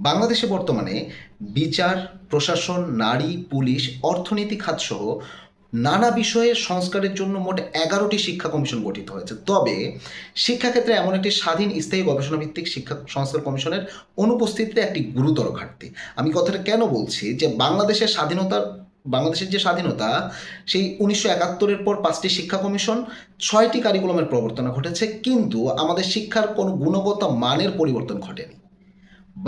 বাংলাদেশে বর্তমানে বিচার, প্রশাসন, নারী, পুলিশ, অর্থনীতি খাতসহ নানা বিষয়ে সংস্কারের জন্য মোট এগারোটি শিক্ষা কমিশন গঠিত হয়েছে। তবে শিক্ষাক্ষেত্রে এমন একটি স্বাধীন স্থায়ী গবেষণা ভিত্তিক শিক্ষা সংস্কার কমিশনের অনুপস্থিতিতে একটি গুরুতর ঘাটতি। আমি কথাটা কেন বলছি? যে বাংলাদেশের স্বাধীনতার বাংলাদেশের যে স্বাধীনতা, সেই উনিশশো একাত্তরের পর পাঁচটি শিক্ষা কমিশন, ছয়টি কারিকুলামের প্রবর্তন ঘটেছে, কিন্তু আমাদের শিক্ষার কোনো গুণগত মানের পরিবর্তন ঘটেনি।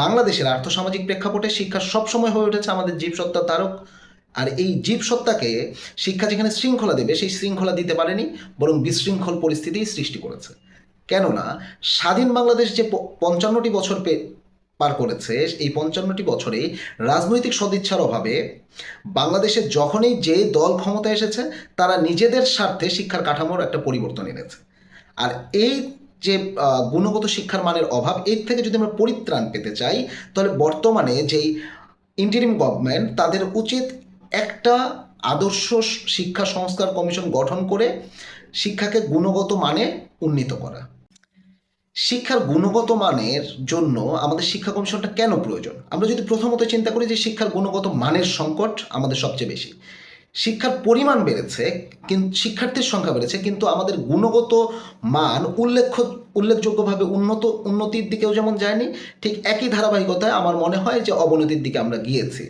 বাংলাদেশের আর্থসামাজিক প্রেক্ষাপটে শিক্ষা সবসময় হয়ে উঠেছে আমাদের জীবসত্তা তারক। আর এই জীবসত্তাকে শিক্ষা যেখানে শৃঙ্খলা দেবে, সেই শৃঙ্খলা দিতে পারেনি, বরং বিশৃঙ্খল পরিস্থিতি সৃষ্টি করেছে। কেননা, স্বাধীন বাংলাদেশ যে পঞ্চান্নটি বছর পে পার করেছে, এই পঞ্চান্নটি বছরে রাজনৈতিক সদিচ্ছার অভাবে বাংলাদেশে যখনই যে দল ক্ষমতায় এসেছে, তারা নিজেদের স্বার্থে শিক্ষার কাঠামোর একটা পরিবর্তন এনেছে। আর এই যে গুণগত শিক্ষার মানের অভাব, এর থেকে যদি আমরা পরিত্রাণ পেতে চাই, তাহলে বর্তমানে যেই ইন্টারিম গভর্নমেন্ট তাদের উচিত একটা আদর্শ শিক্ষা সংস্কার কমিশন গঠন করে শিক্ষাকে গুণগত মানে উন্নীত করা। শিক্ষার গুণগত মানের জন্য আমাদের শিক্ষা কমিশনটা কেন প্রয়োজন? আমরা যদি প্রথমত চিন্তা করি যে শিক্ষার গুণগত মানের সংকট আমাদের সবচেয়ে বেশি। শিক্ষার পরিমাণ বেড়েছে কিন্তু শিক্ষার্থীর সংখ্যা বেড়েছে, কিন্তু আমাদের গুণগত মান উল্লেখ্য, উল্লেখযোগ্যভাবে উন্নত, উন্নতির দিকেও যেমন যায়নি, ঠিক একই ধারাবাহিকতায় আমার মনে হয় যে অবনতির দিকে আমরা গিয়েছি।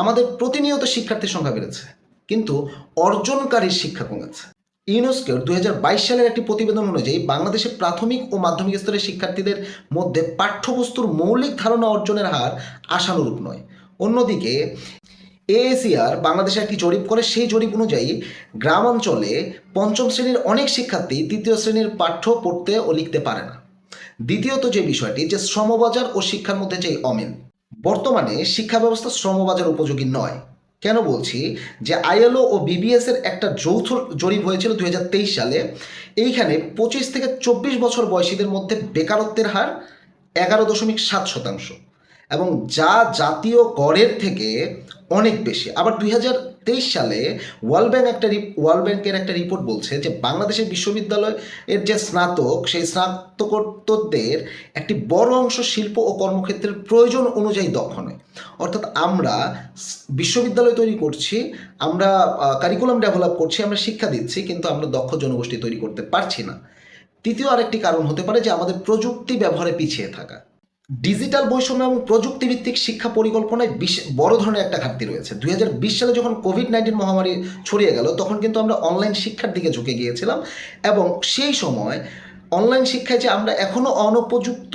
আমাদের প্রতিনিয়ত শিক্ষার্থীর সংখ্যা বেড়েছে, কিন্তু অর্জনকারীর শিক্ষা কমেছে। ইউনেস্কোর দুই হাজার বাইশ সালের একটি প্রতিবেদন অনুযায়ী বাংলাদেশে প্রাথমিক ও মাধ্যমিক স্তরের শিক্ষার্থীদের মধ্যে পাঠ্যবস্তুর মৌলিক ধারণা অর্জনের হার আশানুরূপ নয়। অন্যদিকে এএসিআর বাংলাদেশে একটি জরিপ করে, সেই জরিপ অনুযায়ী গ্রাম অঞ্চলে পঞ্চম শ্রেণির অনেক শিক্ষার্থী তৃতীয় শ্রেণির পাঠ্য পড়তে ও লিখতে পারে না। দ্বিতীয়ত যে বিষয়টি, যে শ্রমবাজার ও শিক্ষার মধ্যে যে অমিল, বর্তমানে শিক্ষা ব্যবস্থা শ্রমবাজার উপযোগী নয়। কেন বলছি? যে আইএলও ও বিবিএস এর একটা যৌথ জরিপ হয়েছিল দুই হাজার তেইশ সালে। এইখানে পঁচিশ থেকে চব্বিশ বছর বয়সীদের মধ্যে বেকারত্বের হার এগারো দশমিক সাত শতাংশ। এবং যা জাতীয় গড়ের থেকে অনেক বেশি। আবার দুই হাজার তেইশ সালে ওয়ার্ল্ড ব্যাংক একটা ওয়ার্ল্ড ব্যাংকের একটা রিপোর্ট বলছে যে বাংলাদেশের বিশ্ববিদ্যালয়ের যে স্নাতক, সেই স্নাতকোত্তরদের একটি বড় অংশ শিল্প ও কর্মক্ষেত্রের প্রয়োজন অনুযায়ী দক্ষ নয় অর্থাৎ আমরা বিশ্ববিদ্যালয় তৈরি করছি, আমরা কারিকুলাম ডেভেলপ করছি, আমরা শিক্ষা দিচ্ছি, কিন্তু আমরা দক্ষ জনগোষ্ঠী তৈরি করতে পারছি না। তৃতীয় আরেকটি কারণ হতে পারে যে আমাদের প্রযুক্তি ব্যবহারে পিছিয়ে থাকা। ডিজিটাল বৈষম্য এবং প্রযুক্তিভিত্তিক শিক্ষা পরিকল্পনায় বড় ধরনের একটা ঘাটতি রয়েছে। দুই হাজার বিশ সালে যখন কোভিড নাইন্টিন মহামারী ছড়িয়ে গেল, তখন কিন্তু আমরা অনলাইন শিক্ষার দিকে ঝুঁকে গিয়েছিলাম এবং সেই সময় অনলাইন শিক্ষায় যে আমরা এখনও অনুপযুক্ত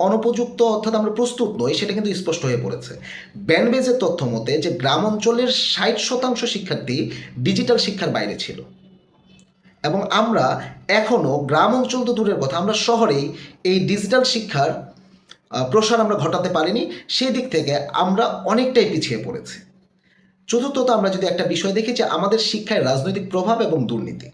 অনুপযুক্ত অর্থাৎ আমরা প্রস্তুত নই, সেটা কিন্তু স্পষ্ট হয়ে পড়েছে। ব্যান্ডবেজের তথ্য মতে যে গ্রাম অঞ্চলের ষাট শতাংশ শিক্ষার্থী ডিজিটাল শিক্ষার বাইরে ছিল। এবং আমরা এখনও গ্রাম অঞ্চল তো দূরের কথা, আমরা শহরেই এই ডিজিটাল শিক্ষার প্রসার আমরা ঘটাতে পারিনি সেই দিক থেকে আমরা অনেকটাই পিছিয়ে পড়েছি। চতুর্থত আমরা যদি একটা বিষয় দেখি যে আমাদের শিক্ষায় রাজনৈতিক প্রভাব এবং দুর্নীতি।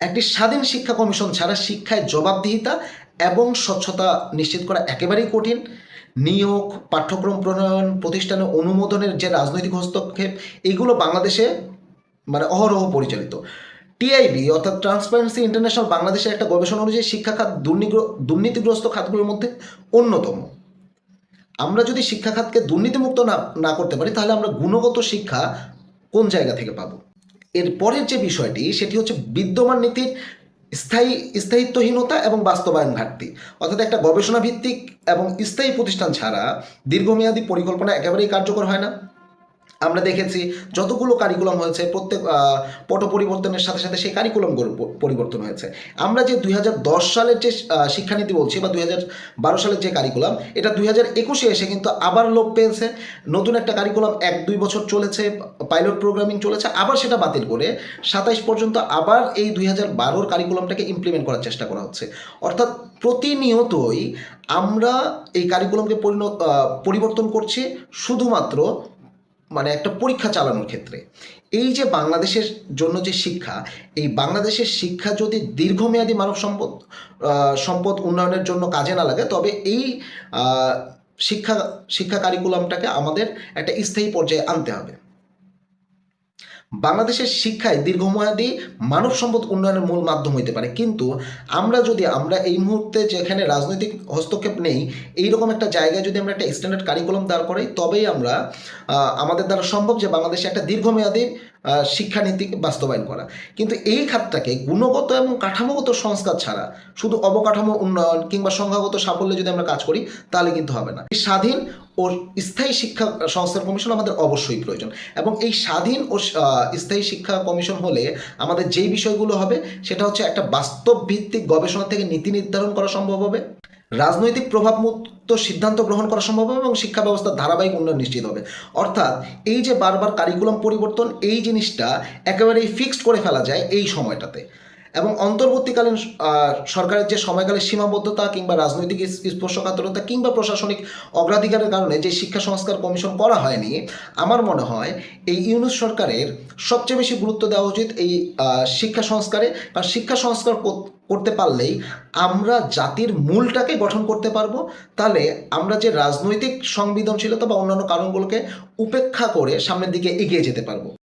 একটি স্বাধীন শিক্ষা কমিশন ছাড়া শিক্ষায় জবাবদিহিতা এবং স্বচ্ছতা নিশ্চিত করা একেবারেই কঠিন। নিয়োগ, পাঠ্যক্রম প্রণয়ন প্রতিষ্ঠানে অনুমোদনের যে রাজনৈতিক হস্তক্ষেপ, এগুলো বাংলাদেশে মানে অহরহ পরিচালিত। টিআইবি, অর্থাৎ ট্রান্সপারেন্সি ইন্টারন্যাশনাল বাংলাদেশের একটা গবেষণা অনুযায়ী শিক্ষা খাত দুর্নীতিগ্রস্ত খাতগুলোর মধ্যে অন্যতম। আমরা যদি শিক্ষা খাতকে দুর্নীতিমুক্ত না না করতে পারি, তাহলে আমরা গুণগত শিক্ষা কোন জায়গা থেকে পাবো? এর পরের যে বিষয়টি, সেটি হচ্ছে বিদ্যমান নীতির স্থায়ী, স্থায়িত্বহীনতা এবং বাস্তবায়ন ঘাটতি। অর্থাৎ একটা গবেষণা ভিত্তিক এবং স্থায়ী প্রতিষ্ঠান ছাড়া দীর্ঘমেয়াদী পরিকল্পনা একেবারেই কার্যকর হয় না। আমরা দেখেছি যতগুলো কারিকুলাম হয়েছে, প্রত্যেক পট পরিবর্তনের সাথে সাথে সেই কারিকুলামগুলো পরিবর্তন হয়েছে। আমরা যে দুই হাজার দশ সালের যে শিক্ষানীতি বলছি বা দুই সালের যে কারিকুলাম এটা দুই একুশে এসে কিন্তু আবার লোপ পেয়েছে। নতুন একটা কারিকুলাম এক দুই বছর চলেছে পাইলট প্রোগ্রামিং চলেছে, আবার সেটা বাতিল করে সাতাইশ পর্যন্ত আবার এই দুই হাজার বারোর কারিকুলামটাকে ইমপ্লিমেন্ট করার চেষ্টা করা হচ্ছে। অর্থাৎ প্রতিনিয়তই আমরা এই কারিকুলামকে পরিণত পরিবর্তন করছি, শুধুমাত্র মানে একটা পরীক্ষা চালানোর ক্ষেত্রে। এই যে বাংলাদেশের জন্য যে শিক্ষা, এই বাংলাদেশের শিক্ষা যদি দীর্ঘমেয়াদী মানব সম্পদ সম্পদ উন্নয়নের জন্য কাজে না লাগে, তবে এই শিক্ষা শিক্ষা কারিকুলামটাকে আমাদের একটা স্থায়ী পর্যায়ে আনতে হবে। বাংলাদেশের শিক্ষায় দীর্ঘমেয়াদী মানব সম্পদ উন্নয়নের মূল মাধ্যম হইতে পারে। কিন্তু আমরা যদি, আমরা এই মুহূর্তে যেখানে রাজনৈতিক হস্তক্ষেপ নেই, এইরকম একটা জায়গায় যদি আমরা একটা স্ট্যান্ডার্ড কারিকুলাম দাঁড় করাই, তবেই আমরা আমাদের দ্বারা সম্ভব যে বাংলাদেশে একটা দীর্ঘমেয়াদী শিক্ষানীতি বাস্তবায়ন করা। কিন্তু এই খাতটাকে গুণগত এবং কাঠামোগত সংস্কার ছাড়া, শুধু অবকাঠামো উন্নয়ন কিংবা সংখ্যাগত সাফল্যে যদি আমরা কাজ করি, তাহলে কিন্তু হবে না। স্বাধীন ও স্থায়ী শিক্ষা সংস্কার কমিশন আমাদের অবশ্যই প্রয়োজন। এবং এই স্বাধীন ও স্থায়ী শিক্ষা কমিশন হলে আমাদের যেই বিষয়গুলো হবে, সেটা হচ্ছে একটা বাস্তব ভিত্তিক গবেষণা থেকে নীতি নির্ধারণ করা সম্ভব হবে, রাজনৈতিক প্রভাবমুক্ত সিদ্ধান্ত গ্রহণ করা সম্ভব হবে এবং শিক্ষা ব্যবস্থার ধারাবাহিক উন্নয়ন নিশ্চিত হবে। অর্থাৎ এই যে বারবার কারিকুলাম পরিবর্তন, এই জিনিসটা একেবারেই ফিক্সড করে ফেলা যায় এই সময়টাতে। এবং অন্তর্বর্তীকালীন সরকারের যে সময়কালের সীমাবদ্ধতা কিংবা রাজনৈতিক স্পর্শকাতরতা কিংবা প্রশাসনিক অগ্রাধিকারের কারণে যে শিক্ষা সংস্কার কমিশন করা হয়নি, আমার মনে হয় এই ইউনুস সরকারের সবচেয়ে বেশি গুরুত্ব দেওয়া উচিত এই শিক্ষা সংস্কারে। কারণ শিক্ষা সংস্কার কর- করতে পারলেই আমরা জাতির মূলটাকে গঠন করতে পারব। তাহলে আমরা যে রাজনৈতিক সংবেদনশীলতা বা অন্যান্য কারণগুলোকে উপেক্ষা করে সামনের দিকে এগিয়ে যেতে পারব।